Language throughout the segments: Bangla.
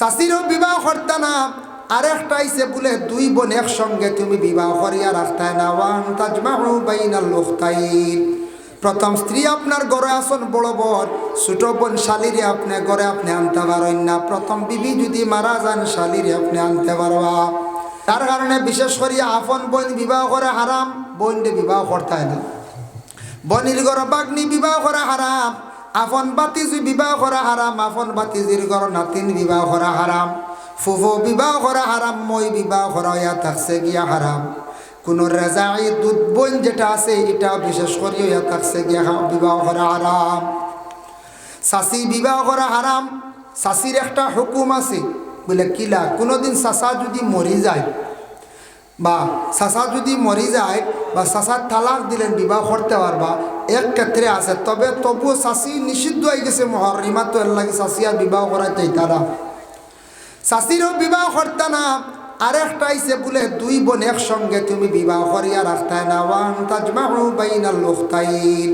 শাশিরও বিবাহ করতা না আরেকটা আইসে বলে, দুই বোন একসঙ্গে তুমি বিবাহ করিয়া রাখতায় না ওয়ান তাজমাহু বাইনাল লুখতাইন প্রথম স্ত্রী আপনার গড়ে আসন বড় বোন ছোট বোন শালিরে আপনি গড়ে আপনি আনতে পারেন না প্রথম বিবি যদি মারা যান শালিরে আপনি আনতে পারবা তার কারণে বিশেষ করে আপন বোন বিবাহ করে হারাম বোনকে বিবাহ করতে না বনির ঘর বাগ্নি বিবাহ করা হারাম আপন বাতিজি বিবাহ করা হারাম আপন বাতিজির ঘর নাতিন বিবাহ করা হারাম ফুফু বিবাহ করা হারাম মই বিবাহ করা ইয়া থাকছে গিয়া হারাম কোনো রেজাই দুধ বোন যেটা আছে, এটা বিশেষ করে ইয়া থাকছে গিয়া বিবাহ করা হারাম শাসি বিবাহ করা হারাম শাসির একটা হুকুম আছে, বলে কিলা, কোনোদিন চাচা যদি মরি যায় বা চাচা যদি মরি যায় বা চাচার তালাক দিলেন, বিবাহ করতে পারবা, এক ক্ষেত্রে আছে। তবে তবুও চাষি নিষিদ্ধ হয়ে গেছে মহরিমা তো এর লাগে চাষি আর বিবাহ করা চাইতারা চাষিরও বিবাহ করতে না, আরেকটা আইসে বলে, দুই বোন একসঙ্গে তুমি বিবাহ করিয়া রাখতায় না, ওয়ান তাজমাহু বাইনাল লুখতাইন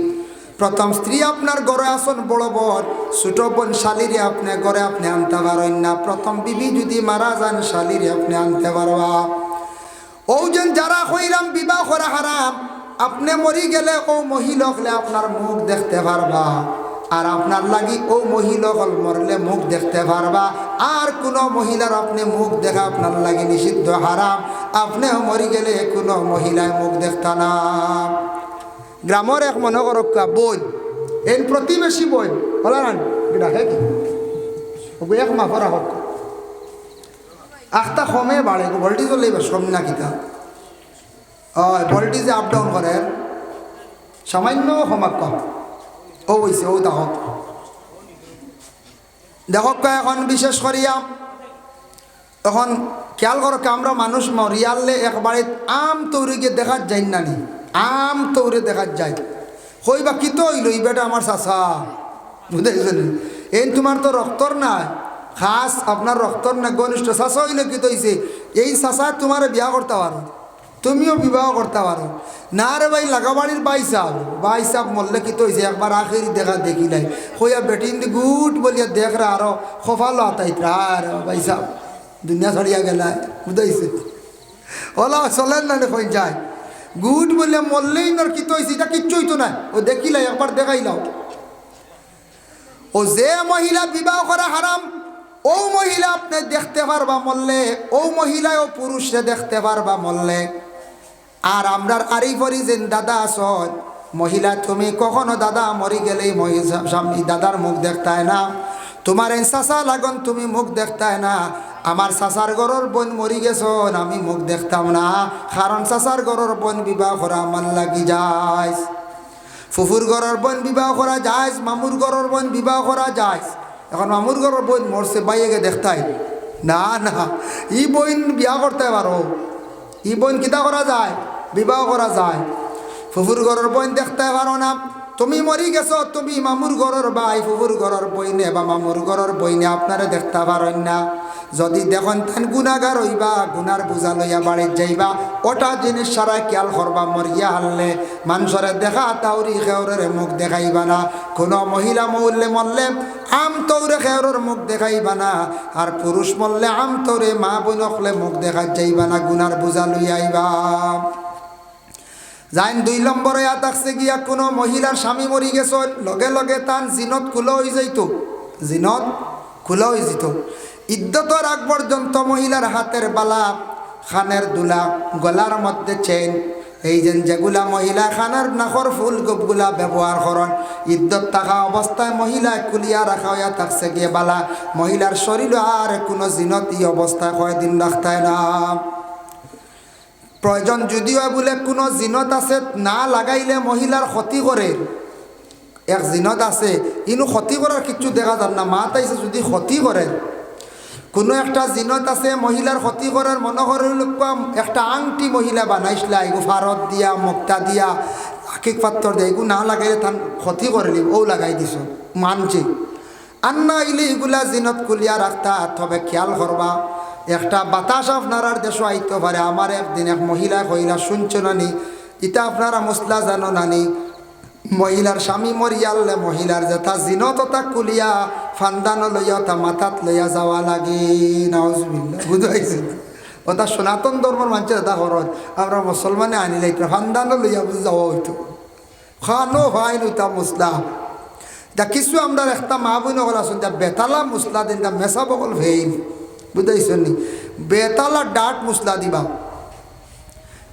প্রথম স্ত্রী আপনার গড়ে আসন বড় বোন ছোট বোন শালিরে আপনি গড়ে আপনি আনতে পারেন না। প্রথম বিবি যদি মারা যান, শালিরে আপনি আনতে পারবা। ওজন যারা হইলাম বিবাহ করা হারাম, আপনি মরি গেলে ও মহিলা হলে আপনার মুখ দেখতে পারবা। আর আপনার লাগি ও মহিলা হল মরলে মুখ দেখতে পারবা। আর কোনো মহিলার আপনি মুখ দেখা আপনার লাগি নিষিদ্ধ হারাম। আপনিও মরি গেলে কোনো মহিলায় মুখ দেখতা না। গ্রামের এক মনে করক্কা বই এই প্রতিবেশী বই হলা না এক মাফরা হোক। আখটা কমে বাড়ে ভোল্টেজ লইবে কম না কিতা। হয় ভোল্টেজে আপ ডাউন করে, সামান্য সমাক কম। ও হইছে, ও দেখক দেখক এখন বিশেষ করিয়া, এখন খেয়াল করো আমরা মানুষ মরিয়ালে একবারে আম তৌরিকে দেখার যাই না নি। আম তৌরে দেখার যায় কই বা কিতো হইল, এই বেটা আমার চাষা বুঝাইছেন? এই তোমার তো রক্তর নাই। খাস আপনার রক্তর না ঘনিষ্ঠ চাষা হইলে কি হইছে এই চাষা তোমার বিয়া করতে পারো। তুমিও বিবাহ করতে পারো। না রে ভাই, লাগাবাড়ির বাই সাহ বাই সাহ মরলে কি হইছে একবার আখেরি দেখা দেখি নাই। হইয়া বেটিন গুট বলিয়া দেখ রা আরও খোফালো আতাইত আর ভাই দুনিয়া ছাড়িয়া গেলা বুঝাইছে? ওলা, চলেন না দেখুন যায়। গুড বললে মরলেই নর কি হয়েছে এটা কিচ্ছু হইতো না ও দেখিলাই, একবার দেখাইলাও। ও যে মহিলা বিবাহ করা হারাম ও মহিলা, আপনি দেখতে পারবা মরলে। ও মহিলায় ও পুরুষে দেখতে পারবা মরলে। আর আমরার আরিফরি যেন দাদা আসন মহিলা, তুমি কখনো দাদা মরি গেলেই স্বামী দাদার মুখ দেখতায় না। তোমার এই চাচা লাগন, তুমি মুখ দেখতায় না। আমার চাচার গরর বোন মরি গেছন, আমি মুখ দেখতাম না। কারণ চাচার গরর বোন বিবাহ করা আমার লাগি যায় ফুফুর ঘরের বোন বিবাহ করা যায় মামুর ঘরের বোন বিবাহ করা যায় এখন মামুর ঘরের বইন মরছে বাইয়েকে দেখতাই না না, ই বইন বিয়া করতে পারো। ই বইন কিতা করা যায়? বিবাহ করা যায়। ফুফুর ঘরের বইন দেখতে পারো না। তুমি মরি গেছো, তুমি মামুর ঘরের ভাই ফুফুর ঘরের বইনে বা মামুর ঘরের বইনে, আপনারা দেখতে পারেন না। যদি দেখুন তেন গুণাগার হইবা গুনার বোঝা লইয়া বাড়ির যাইবা, ওটা জিনিস সারা খেয়াল করবা, মরিয়া হারলে মানুষরে দেখা তাউরি খেউরের মুখ দেখাইবা না। কোনো মহিলা মরলে মরলে আম তৌরে খেউরের মুখ দেখাইবা না, আর পুরুষ মরলে আম তৌরে মা বোন মুখ দেখা যাইবা না গুনার বোঝা লইয়া আইবা। যাইন দুই নম্বরে আ থাকছে গিয়া কোনো মহিলার স্বামী মরি গেছ লগে লগে তান জিনত খুলো হয়ে যাইতো। জিনত খুলো হয়ে যেত ইদ্যতর আগ পর্যন্ত মহিলার হাতের বালা, খানের দুলা, গলার মধ্যে চেন এই যে যেগুলা মহিলা খানার নাখর ফুল গোপগুলা ব্যবহার করেন, ইদ্যত থাকা অবস্থায় মহিলা কুলিয়া রাখা হইয়া থাকছে গিয়ে বালা। মহিলার শরীর আর কোনো জিনত ই অবস্থায় কয়দিন রাখতায় না। প্রয়োজন যদিও বোলে কোনো জিনত আছে, না লাগাইলে মহিলার ক্ষতি করে এক জিনত আছে, ইনো ক্ষতি করার কিছু দেখা যান না মা তাইছে যদি ক্ষতি করে কোনো একটা জিনত আছে মহিলার ক্ষতি করার মনে করিল একটা আংটি মহিলা বানাইছিলা এগু ফারত দিয়া, মুক্তা দিয়া আকিক পাত্তর দিয়া এগু না লাগাইলে তান ক্ষতি করলি ও লাগাই দিছ, মানছি। আন্না ইলে এগুলা জিনত কুলিয়া রাখতা তবে খেয়াল করবা একটা বাতাস আপনার আর দেশ আইতে পারে, আমার একদিন এক মহিলা কইলা, শুনছো নানি ইটা আপনারা মশলা জানো নানি? মহিলার স্বামী মরিয়ালে মহিলার যেটা জিনততা কুলিয়া ফান্দানো লইয়া, তা মাথাত লইয়া যাওয়া লাগে। বুঝাইছে ওটা সনাতন ধর্মের মানুষের এটা খরচ আমরা মুসলমানে আনি লাইতে ফান্দানো লইয়া যাওয়া হইতো খানো ভাই নুতা মুসলা যা কিছু আমরা একটা মা বোন হল আসুন যা বেতালা মুসলা দিন যা মেসা বকল ভেইন বুঝাইছেন নি? বেতালা ডাট মুসলা দিবা।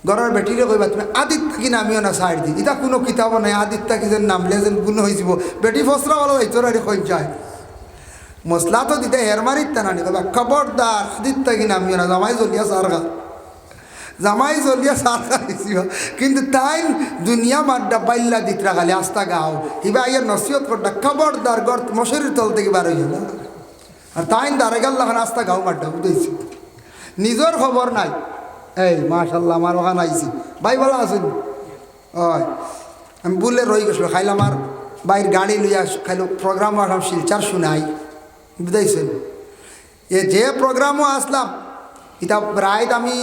ঘরের বেটিরে কইবা, তুমি আদিত থাকি নামিও না সাইড দি। এটা কোনো কিতাব নাই। আদিত থাকি যেন নামলে যেন গুণ হয়েছিল বেটি ফসরা বলো এইতর আর কই যায়। মশলা তো দিতে হের মারিত তা নানি। কইবা খবরদার আদিত থাকি নামিও না জামাই জ্বলিয়া সারগা জামাই জ্বলিয়া সারগা দিছিল। কিন্তু তাই দুনিয়া মাড্ডা বাইল্লা দিতরা খালি আস্তা গাও ইবা ইয়ে নসিহত করটা খবরদার গর মশারির তল থেকে বার হইল না আর তাই গেল আস্তা গাও মাড্ডা বুঝেছি নিজের খবর নাই। এই মাশাল্লাহ আমার ওখানে আইছি। ভাই, ভালো আছেন? হয় আমি বলে রই গেছিল, খাইলাম আর বাইর গাড়ি লইয়া খাইলো প্রোগ্রামও আসলাম, শিলচার শুনাই। বুঝাইছেন? এ যে প্রোগ্রামও আসলাম এটা প্রায় আমি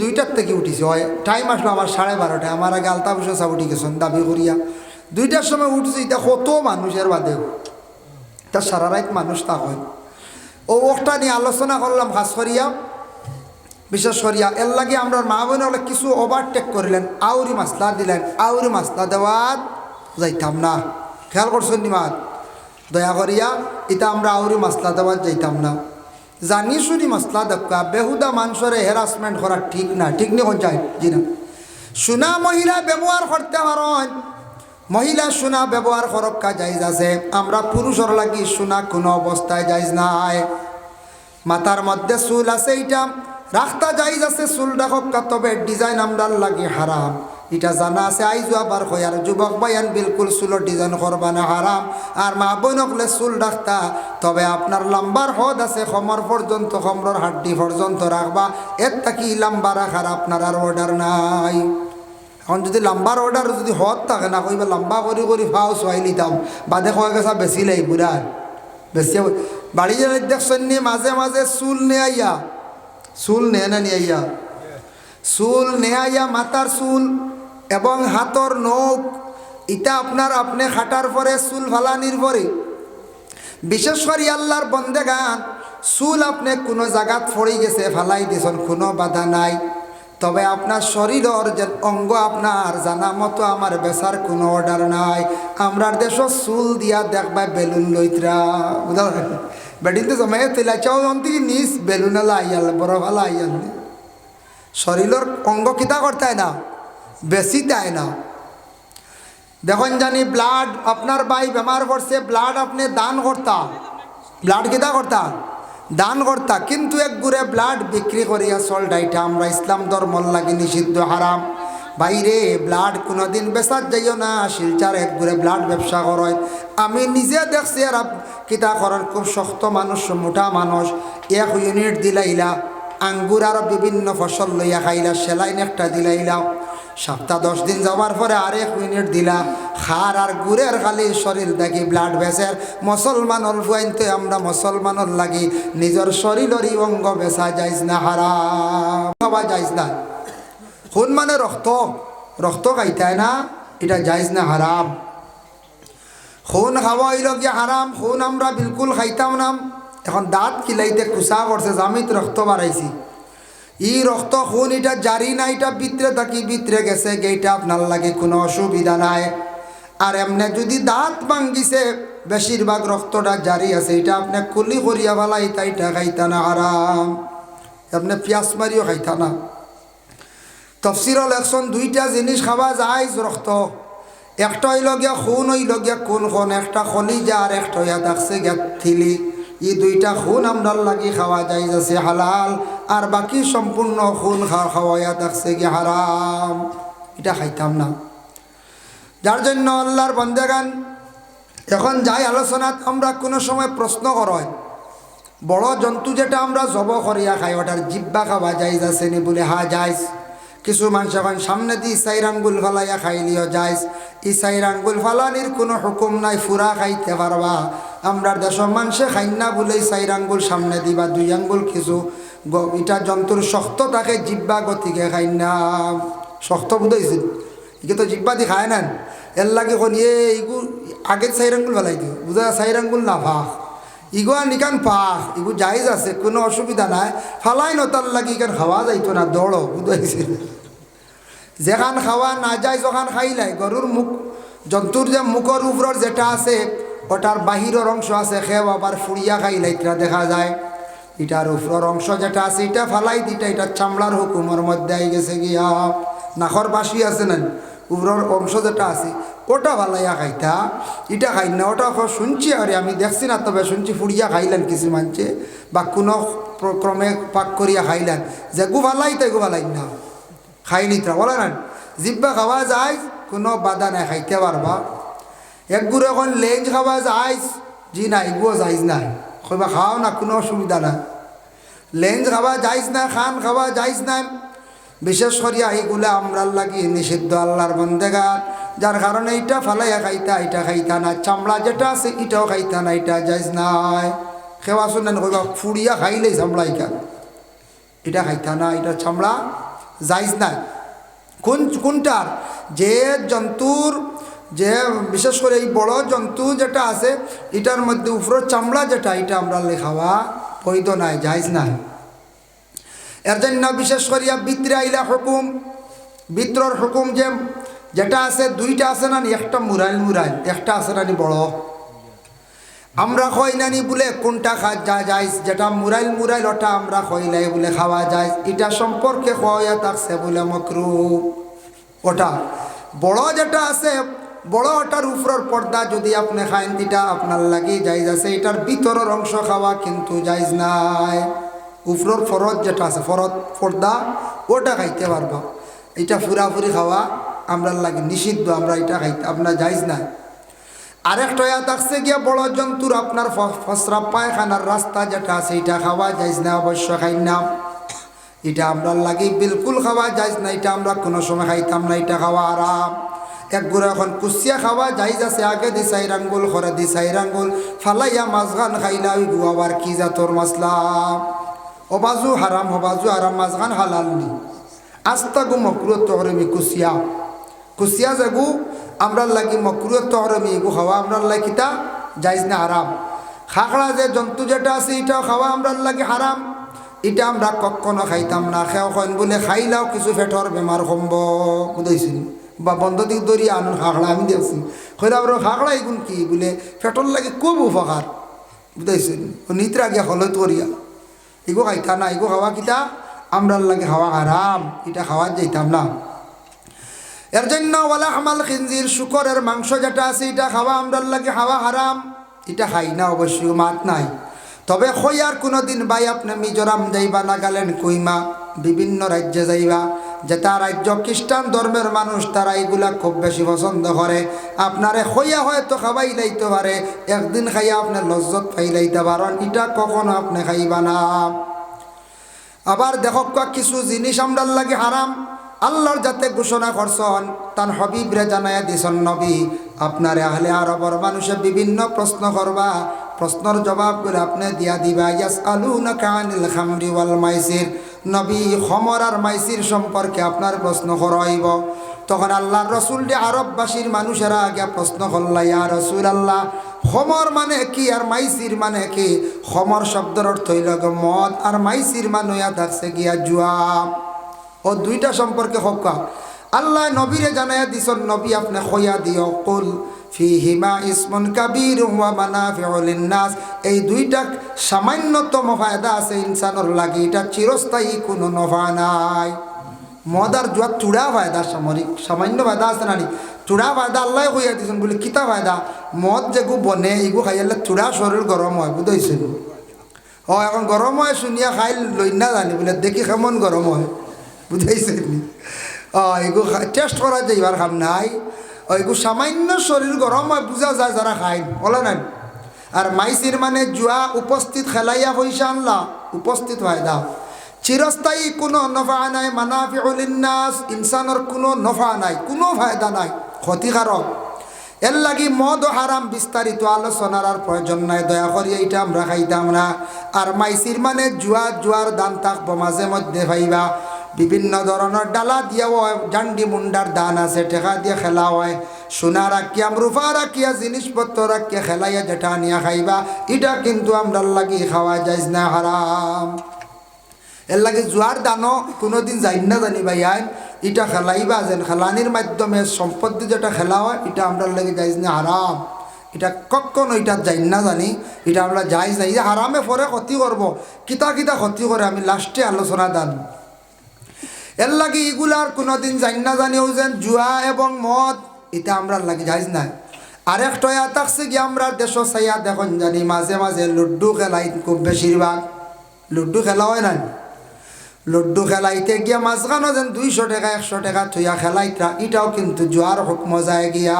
দুইটার থেকে উঠিছি। হয় টাইম আসলো আমার সাড়ে বারোটায়। আমার আগে আলতা বসে সব উঠি গেছেন, দাবি করিয়া। দুইটার সময় উঠছি এটা কত মানুষের বাদেও তা সারা রাত মানুষ তা হয়। ও ওটা নিয়ে আলোচনা করলাম খাস করিয়া। বিশেষ করিয়া, এর লাগে আমরা মা বোন হলে কিছু ওভারটেক করিলেন, আউরি মাসলা দিলেন, আউরি মাসলা দেওয়াত যাইতাম না। খেয়াল করছেন নিমাত দয়া করিয়া এটা আমরা আউরি মাসলা দেওয়াত যাইতাম না। জানি শুনি মাসলা দেখা বেহুদা মানুষের হেরাসমেন্ট করা ঠিক না, ঠিক নি চাই? জি না। সোনা মহিলা ব্যবহার করতে পারেন মহিলা সোনা ব্যবহার করক্কা যাইজ আছে। আমরা পুরুষের লাগি সোনা কোনো অবস্থায় যাইজ নাই। মাথার মধ্যে চুল আছে এটা রাস্তা যাইজ আছে, চুল রাখক্কা তবে ডিজাইন আমরার লাগে হারাম। এটা জানা আছে, আইজু আবার হয় আর যুবক বাইয়ান বিলকুল চুলের ডিজাইন করবা না, হারাম। আর মা বইনকলে চুল রাখতা, তবে আপনার লাম্বার হদ আছে সমর পর্যন্ত সমর হাড্ডি পর্যন্ত রাখবা। এর থাকি লাম্বা রাখার আপনার আর অর্ডার নাই। এখন যদি লাম্বার অর্ডার যদি হদ থাকে না কইবা লম্বা করি করি ফাও চোয়াই নিতাম বাদে কয় গেছা বেশি লাই বুড়ার বেশি বাড়ি যে দেখছেন নি মাঝে মাঝে চুল নে আইয়া? চুল নে না নি আইয়া? চুল নে আইয়া মাথার চুল এবং হাতর নখ। ইটা আপনার আপনি খাটার পরে চুল ফালানির পরে বিশেষ করে আল্লাহর বন্দে গান চুল আপনি কোনো জায়গাত ফড়ি গেছে, ফালাই দিয়েছেন কোনো বাধা নাই। তবে আপনার শরীরের যে অঙ্গ আপনার, জানা মতো আমার বেচার কোনো অর্ডার নাই। আমরার দেশত চুল দিয়া দেখবা বেলুন লইতরা। বুঝা বেডিন তো জমাই তুলা চাও অন্তি নিজ বেলুন এলা আইয়াল বড় ভালো আইয়াল শরীরের অঙ্গ কিতা করতে না বেশি দেয় না দেখুন জানি ব্লাড আপনার বাই বেমার পড়ছে ব্লাড আপনি দান করতা। ব্লাড কিতা করতা? দান করতা কিন্তু এক গুড়ে ব্লাড বিক্রি করিয়া চলটা এটা আমরা ইসলাম ধর্মর লাগি নিষিদ্ধ, হারাম। বাইরে ব্লাড কোনোদিন বেচার যাইও না, শিলচার এক গুড়ে ব্লাড ব্যবসা করয়। আমি নিজে দেখছি, আর কিতা করার? খুব শক্ত মানুষ, মোটা মানুষ। এক ইউনিট দিলাইলা, আঙ্গুর আর বিভিন্ন ফসল লইয়া খাইলা, সেলাইন একটা দিলাইলা সপ্তাহ দশ দিন যাওয়ার পরে আরেক মিনিট দিলা। খার আর গুড়ের খালি শরীর দেখি ব্লাড ভেসের মুসলমানর ফুয়াইনতে আমরা মুসলমানর লাগি। নিজের শরীরেরই অঙ্গ বেচা যাইজ না, হারাম। খাওয়া যাইজ না। খুন মানে রক্ত। রক্ত খাইতায় না, এটা যাইজ না, হারাম। খুন খাওয়া হইল গিয়ে হারাম? খুন আমরা বিলকুল খাইতাম না। এখন দাঁত কিলাইতে কুসা করছে, জামিত রক্ত বাড়াইছি। ই রক্ত খুন এটা জারি না এটা ভিতরে থাকি ভিতরে গেছে, গেইটা আপনার লাগে কোনো অসুবিধা নাই। আর এমনে যদি দাঁত ভাঙ্গিছে বেশিরভাগ রক্তটা জারি আছে এটা আপনি কুলি করিয়া ফেলাই তাইটা খাইতা না, আরাম। আপনি পিঁয়াজ মারিও খাইতা না। তফসিরল লেকশন দুইটা জিনিস খাওয়া যায় রক্ত। একটা হইল গিয়া খুন, হইল গিয়া কোন খন, একটা খলিজা আর একটা হইয়া দেখছে গিয়া থিলি। ই দুইটা খুন আমরার লাগি খাওয়া যায় যাচ্ছে হালাল। আর বাকি সম্পূর্ণ খুন খাওয়া খাওয়াইয়া থাকছে গিয়া হারাম। এটা খাইতাম না। যার জন্য আল্লাহর বন্দেগান, এখন যাই আলোচনাত আমরা কোনো সময় প্রশ্ন করয় বড় জন্তু যেটা আমরা জব করিয়া খাই, ওটার জিব্বা খাওয়া যাই যাচ্ছে নি বলে হা যাইস কিছু মানুষ এখন সামনে দিয়ে ইসাইর আঙ্গুল ফালাইয়া খাইলিও যাইস ইসাইর আঙ্গুল ফালানির কোনো হুকুম নাই, ফুরা খাইতে পারবা। আমরা দেশের মানুষে খাই না বলে ইসাইর আঙ্গুল সামনে দিবা, দুই আঙ্গুল কিছু এটা জন্তুর শক্ত থাকে, জিব্বা গতিকে খাই না। শক্ত বুঝাইছিল একে তো জিব্বা দি খায় নেন এর লাগে কোন এ আগের সাইর আঙ্গুল ফেলাই দিও। বুঝা সাইর আঙ্গুল না ভাগ ইগুয়া নিকান পাখ ইগু জায়জ আছে, কোনো অসুবিধা নাই। ফালাই ন নতার লাগি ইখান খাওয়া যাইতো না দৌড়ো বুঝাইছে যেখান খাওয়া না যায় যখন খাইলাই গরুর মুখ জন্তুর যে মুখর উপর যেটা আছে ওটার বাহিরের অংশ আছে খেয়ে আবার ফুড়িয়া খাইলাই দেখা যায়। এটার উপরের অংশ যেটা আছে এটা ফালাই দিটা এটা চামড়ার হুকুমের মধ্যে আই গেছে গিয়া। নাখর বাসি আছে না? উপরের অংশ যেটা আছে, ওটা ভালাইয়া খাইতা। এটা খাই না, ওটা শুনছি আরে, আমি দেখছি না, তবে শুনছি ফুড়িয়া খাইলেন কিছু মানছে। বা কোনো ক্রমে পাক করিয়া খাইলেন। যে গু ফালাই তাই গু ফালাই না। খাই নিতা বলে না। জিব্বা খাওয়া যায়, কোনো বাধা নাই, খাইতে পারবা। এক গুড়ে এখন লেঞ্জ খাওয়া যায়, জি না এগুলো যাইজ না কইবা খাও না, কোনো অসুবিধা নাই। লেঞ্জ খাওয়া যাইস না, খান খাওয়া যাইস না। বিশেষ করিয়া এইগুলো আমরার লাগি নিষিদ্ধ, আল্লাহর বন্দেগার? যার কারণে এটা ফালাইয়া খাইতা এটা খাইতা না। চামড়া যেটা আছে এটাও খাইতা না এটা যাইজ নাই খেওয়া শুনেন কইবা, ফুড়িয়া খাইলেই চামড়া ইকা এটা খাইতা না এটা চামড়া যাইজ নাই কোন, কোনটার? যে জন্তুর যে বিশেষ করে এই বড় জন্তু যেটা আছে, এটার মধ্যে উপর চামড়া যেটা, এটা আমরা লেখাওয়া বৈধ নাই যাইজ নাই। এর জন্য বিশেষ করিয়া বিত্রে আইলা হুকুম, বিত্রর হুকুম যে যেটা আছে, দুইটা আছে না নি? একটা মুরাইল মুরাইল একটা আছে না নি বড়। আমরা কই নানি বলে, কোনটা খা যা যায় যেটা মুরাইল মুরাইল ওটা আমরা কইলাই বলে খাওয়া যায় এটা সম্পর্কে খোয়া থাকছে বলে মকরু। ওটা বড় যেটা আছে বড় ওটার উপরের পর্দা যদি আপনি খাইন, এটা আপনার লাগি যাইজ আছে। এটার ভিতরের অংশ খাওয়া কিন্তু যাইজ নাই। উপরের ফরত যেটা আছে ফরত পর্দা, ওটা খাইতে পারব। এটা ফুরাফুরি খাওয়া আমরা লাগে নিষিদ্ধ, আমরা এটা খাইতে আপনার যাইজ নাই। আরেকটা থাকছে গিয়া, বড় জন্তুর আপনার ফসরা পায়খানার রাস্তা যেটা আছে, এটা খাওয়া যাইজ না অবশ্য খাই না। এটা আমরা লাগে বিলকুল খাওয়া যাইজ না এটা আমরা কোনো সময় খাইতাম না, এটা খাওয়া আরাম। এক গুড়া এখন কুচিয়া খাওয়া যাই আছে আগে দি চাই আঙ্গুল খরে দি চাই আঙ্গুল ফালাইয়া মাছগান খাইলা, ওই গুয়াবার কি জাতর মাসলা অবাজু হারাম হবাজু হারাম মাছগান হালাল নি। আস্তা গু মকরু তহরমি কুচিয়া। কুচিয়া যাগু আমরা লাগি মকরুয় তহরমি এগু খাওয়া আমরা লাগি তা যাইজ না হারাম খাকড়া যে জন্তু যেটা আছে এটাও খাওয়া আমরা লাগি হারাম এটা আমরা কখনো খাইতাম না খেও বলে খাইলাও কিছু পেটর বেমার কমব বুঝাইছিল বা বন্ধ দিক ধরি আনুন খাকড়া আমি দেখছি কইরা আমরা খাকড়া এগুন কি? বলে পেটর লাগে খুব উপকার বুঝাইছিল নিত্রা গিয়া হলত করিয়া। এগো খাইতা না এগো খাওয়া কিতা? আমরা লাগে খাওয়া হারাম এটা খাওয়া যাইতাম না। এর জন্য ওয়ালা হামাল খিনজির শুকরের মাংস যেটা আছে এটা খাওয়া আমরার লাগে খাওয়া হারাম এটা খাই না অবশ্যই মাত নাই। তবে খৈয়ার কোনো দিন ভাই আপনি মিজোরাম যাইবা নাগাল্যান্ড কুইমা, বিভিন্ন রাজ্যে যাইবা। যেটা রাজ্য খ্রিস্টান ধর্মের মানুষ, তারা এগুলা খুব বেশি পছন্দ করে। আপনারে খইয়া হয়তো খাবাই লাইতে পারে, একদিন খাইয়া আপনি লজ্জত পাই লাইতে পারেন, এটা কখনো আপনি খাইবা না। আবার দেখক কিছু জিনিস আমরার লাগে হারাম। আল্লাহর যাতে ঘোষণা করছন, তার হবিবরে জানাইয়া দিছন নবী, আপনার আহলে আরবর মানুষে বিভিন্ন প্রশ্ন করবা। প্রশ্নর জবাব করে আপনি দিয়া দিবা ইয়াস আলু নাকানিল খামরি ওয়াল মাইসির। নবী খমর আর মাইসির সম্পর্কে আপনার প্রশ্ন করাইব। তখন আল্লাহর রসুল যে আরববাসীর মানুষেরা আগে প্রশ্ন করলা, ইয়া রসুল আল্লাহ খমর মানে কি আর মাইসির মানে কি? খমর শব্দের অর্থ হইল মদ, আর মাইসির মানে ইয়া থাকছে গিয়া জুয়া। ও দুইটা সম্পর্কে হকা আল্লাহ নবীরে জানাইয়া দিছন, নবী, আপনি খয়া দিও। কুল ফি হিমা ইসমন কাবির ওয়া মানাফিউল লিন্নাস। এই দুইটা সামান্যতম ফায়দা আছে ইনসানের লাগি, এটা চিরস্থায়ী, কোনো নফা নাই। মদ মদার জুয়া চূড়া ফায়দা, সামরিক, সামান্য ফায়দা আছে না নি চূড়া ফায়দা আল্লাহ কইয়া দিছেন বলে, কিতা ফায়দা? মদ যেগু বনে, এইগু খাইলে চূড়া শরীর গরম হয় বুঝাইছিল ও, এখন গরম হয়, শুনিয়া খাই লই না জানি বলে, দেখি কেমন গরম হয় বুঝাইছে ও এগু টেস্ট করা যাইবার খাম নাই। ও এগু সামান্য শরীর গরম হয়, বুঝা যায় যারা খাই বলে নাই? আর মাইসির মানে জুয়া উপস্থিত খেলাইয়া পয়সা আনলা, উপস্থিত হয়, দাও। চিরস্থায়ী কোনো নফা নাই মানাফিউলিন্নাস ইনসানের কোনো নফা নাই, কোনো ফায়দা নাই, ক্ষতিকারক। এর লাগি মদ হারাম বিস্তারিত আলোচনার আর প্রয়োজন নাই, দয়া করি এইটা আমরা খাইতাম না। আর মাইসির মানে জুয়া, জুয়ার দান থাকব মাঝে মধ্যে ভাইবা। বিভিন্ন ধরনের ডালা দিয়াও হয়, জান্ডি মুন্ডার দান আছে টেকা দিয়ে খেলা হয়। সোনা রাখিয়াম রূপা রাখিয়া, জিনিসপত্র রাখিয়া খেলাইয়া যেটা নিয়া খাইবা। এটা কিন্তু আমরা লাগি খাওয়া যাইজ না, হারাম। এর লাগে জুয়ার দানও কোনোদিন যাই না জানি ভাই আইন। এটা খেলাইবা যেন খেলানির মাধ্যমে সম্পত্তি যেটা খেলা হয় এটা আমরা লাগে যাইজ না, হারাম। এটা কখনো এটা যাই না জানি। এটা আমরা যাইজ না, এই হারামে পরে ক্ষতি করব। কিতা কিতা ক্ষতি করে আমি লাস্টে আলোচনা দান। এর লাগে এগুলার কোনোদিন যাই না জানিও যেন জুয়া এবং মদ, এটা আমরা লাগে যাইজ নাই? আরেকটা থাকছে কি, আমরা দেশ চাইয়া দেখুন জানি মাঝে মাঝে লুড্ডু খেলাই খুব বেশিরভাগ। লুড্ডু খেলা হয় না লুড্ডু খেলাইতে গিয়া মাঝখানো যেন দুইশো টাকা, একশো টাকা থইয়া খেলাইতা, এটাও কিন্তু জোয়ার হুকম যায় গিয়া।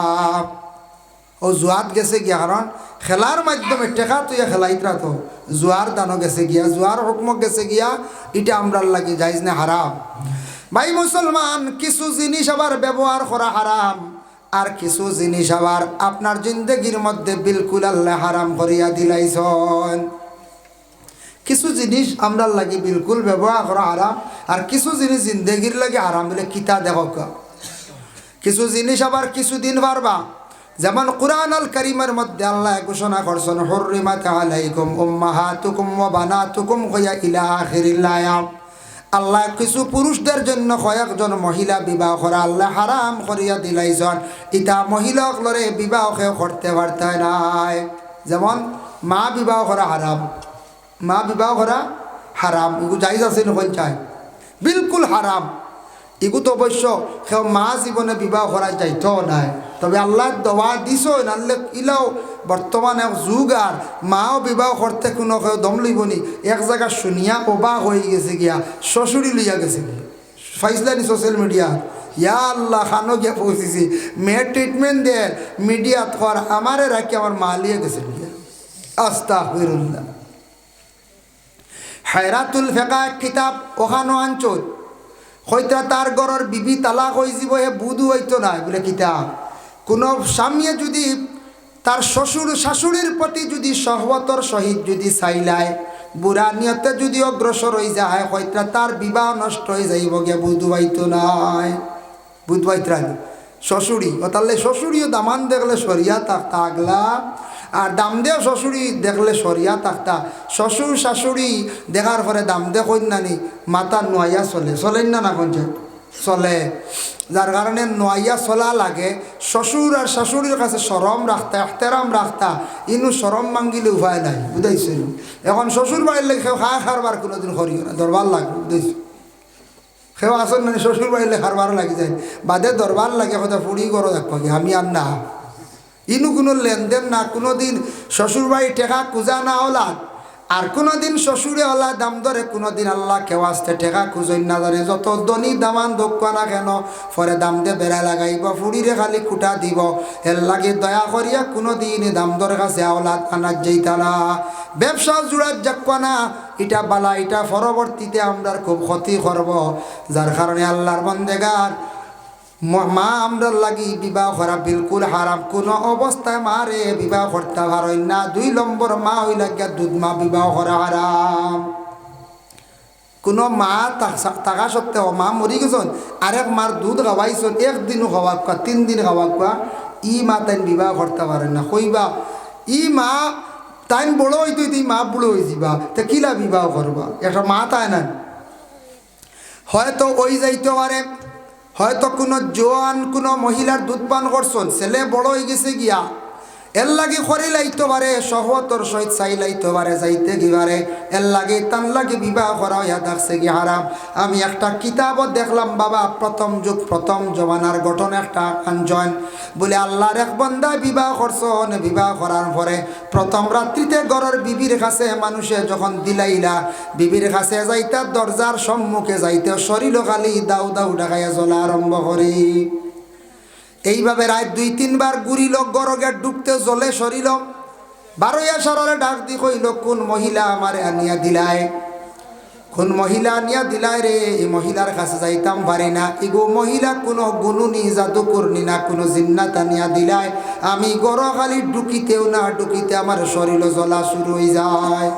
ও জোয়াত গেছে গিয়া, কারণ খেলার মাধ্যমে টেকা তুইয়া খেলাইতরা তো, জোয়ার দানো গেছে গিয়া, জোয়ার হুকম গেছে গিয়া, এটা আমরার লাগি যাইজ না হারাম। ভাই মুসলমান, কিছু জিনিস আবার ব্যবহার করা হারাম। আর কিছু জিনিস আবার আপনার জিন্দগির মধ্যে বিলকুল আল্লাহ হারাম করিয়া দিলাইছন। কিছু জিনিস আমরা লাগি বিলকুল ব্যবহার করা হারাম, আর কিছু জিনিস জিন্দগির লাগে হারাম বলে কিতা দেখো কিছু জিনিস আবার কিছুদিন পারবা। যেমন কোরআন আল করিমের মধ্যে আল্লাহ ঘোষণা করছেন হরিমাত আলাইকুম উম্মাহাতুকুম ওয়া বানাতুকুম কয়া ইলা আখিরিল আল্লাহ কিছু পুরুষদের জন্য কয়েকজন মহিলা বিবাহ করা আল্লাহ হারাম করিয়া দিলাইছন। ইটা মহিলাক লরে বিবাহ কেউ করতে পারতে নাই। যেমন, মা বিবাহ করা হারাম। মা বিবাহ করা হারাম। এগু যাইজ আছে নকল চাই বিলকুল হারাম। এগু তো অবশ্য সেও মা জীবনে বিবাহ করা যাইতেও নাই। তবে আল্লাহ দবা দিছ নাহলে ইলাও বর্তমানে যুগ আর মাও বিবাহ করতে কোনো কেউ দম লইবনি এক জায়গা শুনিয়া অবাক হয়ে গেছে গিয়া শ্বশুরি লইয়া গেছে ফাইসলানি সোশ্যাল মিডিয়া ইয়া আল্লাহ, খানো গিয়া পৌঁছেছি। মেয়ের ট্রিটমেন্ট দে মিডিয়াত কর আমারে রাখি আমার মা লিয়ে গেছে গিয়া। আস্তা ফিরুল্লাহ হায়রাতুল ফেকা কিতাব ওখানো আঞ্চল হয়তো তার গড়র বিবি তালাক হয়ে যাব, হে বুধু হইতো না বলে কিতাব কোনো স্বামীয়ে যদি তার শ্বশুর শাশুড়ির প্রতি যদি সহবতর সহিত যদি চাইলায় বুড়া নিয়তে যদি অগ্রসর হয়ে যায়, হয়তো তার বিবাহ নষ্ট হয়ে যাইব গিয়া বুধু হইতো নাই। বুধ বাইত্রান শ্বশুরি ও তাহলে শ্বশুরিও দামান দেখলে সরিয়া থাকতা আগলা আর দাম দে শ্বশুরি দেখলে সরিয়া থাকতা শ্বশুর শাশুড়ি দেখার পরে দাম দে কন্যানি, মাতা নোয়াইয়া চলে। চলেন না না কোন চলে। যার কারণে নোয়াইয়া চলা লাগে। শ্বশুর আর শাশুড়ির কাছে সরম রাখতা এখতেরাম রাখতা ইনু সরম মাঙ্গিলে উপায় নাই বুঝাইছিল এখন শ্বশুর বাড়ির লেগে খা খারবার কোনোদিন করিও না দরবার লাগবে বুঝাইছো সেও আসন মানে শ্বশুর বাড়িলে খারবার লাগি যায়। বাদে দরবার লাগে কথা ফুড়ি করো দেখো আমি আর না। ইনু কোনো লেনদেন না কোনো দিন শ্বশুর বাড়ি টেকা কুজা না ওলাদ আর কোনো দিন শ্বশুরে ওলা দাম ধরে কোনো দিন আল্লাহ কেউ আসতে টেকা খুঁজই না জানে যত দনি দামান দক্ষ না কেন, পরে দাম দিয়ে বেড়া লাগাইব, ফুড়িরে খালি খুঁটা দিব। এর লাগে দয়া করিয়া কোনো দিন দাম ধরে কাছে আওলাদ আনার যেইতা না। ব্যবসা জুড়ার যাক্কা না এটা বালা এটা পরবর্তীতে আমরা খুব ক্ষতি করব। যার কারণে আল্লাহর বন্দেগার মা আমরা লাগি বিবাহ করা বিলকুল হারাম। কোনো অবস্থায় মারে বিবাহ করতে পারেন না। দুই নম্বর মা হই লাগিয়া দুধ মা বিবাহ করা হারাম। কোনো মা থাকা সত্ত্বেও মা মরি গেছন, আরেক মার দুধ খাওয়াইছন একদিনও খাওয়া কোয়া তিন দিন খাওয়া কোয়া ই মা তাই বিবাহ করতে পারেন না। কইবা ই মা তাই বড় হইতে হইতে মা বুড়ো হয়ে যাবা তা কিলা বিবাহ করবা? একটা মা তাই না হয়তো ওই যাইতে পারে হয়তো কোনো জোয়ান কোনো মহিলার দুধ পান করছেন ছেলে বড় হয়ে গেছে গিয়া। এর লাগে খরি লাইতে পারে সহতর সহিত চাই লাইতে পারে, যাইতে গিবারে এর লাগে তান লাগে বিবাহ করা হইয়া দেখছে কি হারাম? আমি একটা কিতাবত দেখলাম, বাবা, প্রথম যুগ, প্রথম জমানার গঠন একটা আঞ্জন। বলে, আল্লাহর এক বন্দা বিবাহ করছন বিবাহ করার পরে প্রথম রাত্রিতে গড়ের বিবির কাছে মানুষে যখন দিলাইলা, বিবির কাছে যাইতে দরজার সম্মুখে যাইতে শরীর খালি দাউ দাউ ডাকাইয়া জ্বলা আরম্ভ করি। এইভাবে রাত দুই, তিনবার গুড়িল গরগে ডুবতে জলে সরিল। বারোয়া সরলে ডাক দি কইল, কোন মহিলা আমারে আনিয়া দিলায়? কোন মহিলা আনিয়া দিলায় রে? এই মহিলার কাছে যাইতাম পারি না। ইগো মহিলা কোনো গুনুনি জাদু করনি না, কোনো জিন্নাত আনিয়া দিলায়। আমি গর খালি ডুকিতেও না, ডুকিতে আমার শরীর জ্বলা শুরু হয়ে যায়।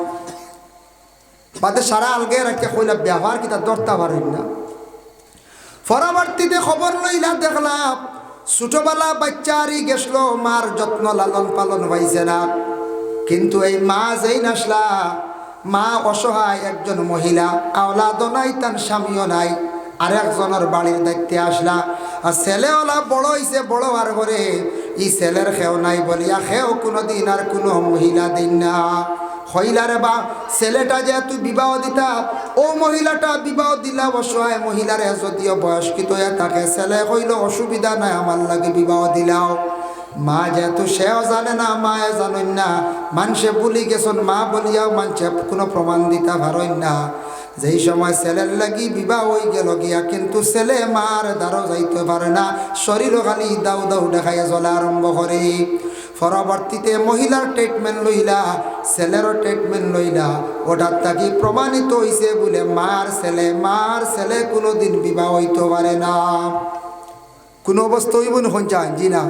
বাদে সারা আলগে রাখতে কইলা, ব্যবহার কি তার দরতা পারেন না? পরবর্তীতে খবর লইলা দেখলাম ছোটবেলা বাচ্চারই গেছিল, মার যত্ন লালন পালন হয়েছে না। কিন্তু এই মা যেই নাসলা, মা অসহায় একজন মহিলা, আওলাদও নাই, তার স্বামীও নাই আর একজনের বাড়ির দায়িত্বে আসলা। আর ছেলেওয়ালা বড় হয়েছে বড় আর করে ই ছেলের খেও নাই বলিয়া, খেও কোনো দিন আর কোনো মহিলা দিন না। হইলারে বা ছেলেটা যেহেতু বিবাহ দিতা, ও মহিলাটা বিবাহ দিলা অসহায় মহিলারে যদিও বয়স্কিত হয়ে থাকে, ছেলে হইল অসুবিধা নাই, আমার লাগে বিবাহ দিলাও। মা যেহেতু সেও জানে না মায়ে জানেন না মানুষে বলি গেছন, মা বলিয়াও মানুষে কোনো প্রমাণ দিতে পারেন না। যেই সময় ছেলের লাগি বিবাহ হয়ে গেল গিয়া, কিন্তু ছেলে মার দ্বারও যাইতে পারে না, শরীরও খালি দাউ দাউ দেখাইয়া চলা আরম্ভ করে। পরবর্তীতে মহিলার ট্রিটমেন্ট লইলা, ছেলেরও ট্রিটমেন্ট লইলা। ওটার তাকি প্রমাণিত হইছে বলে, মার ছেলে মার ছেলে কোনো দিন বিবাহ হইতে পারে না। কোনো অবস্থা হইব না জি না।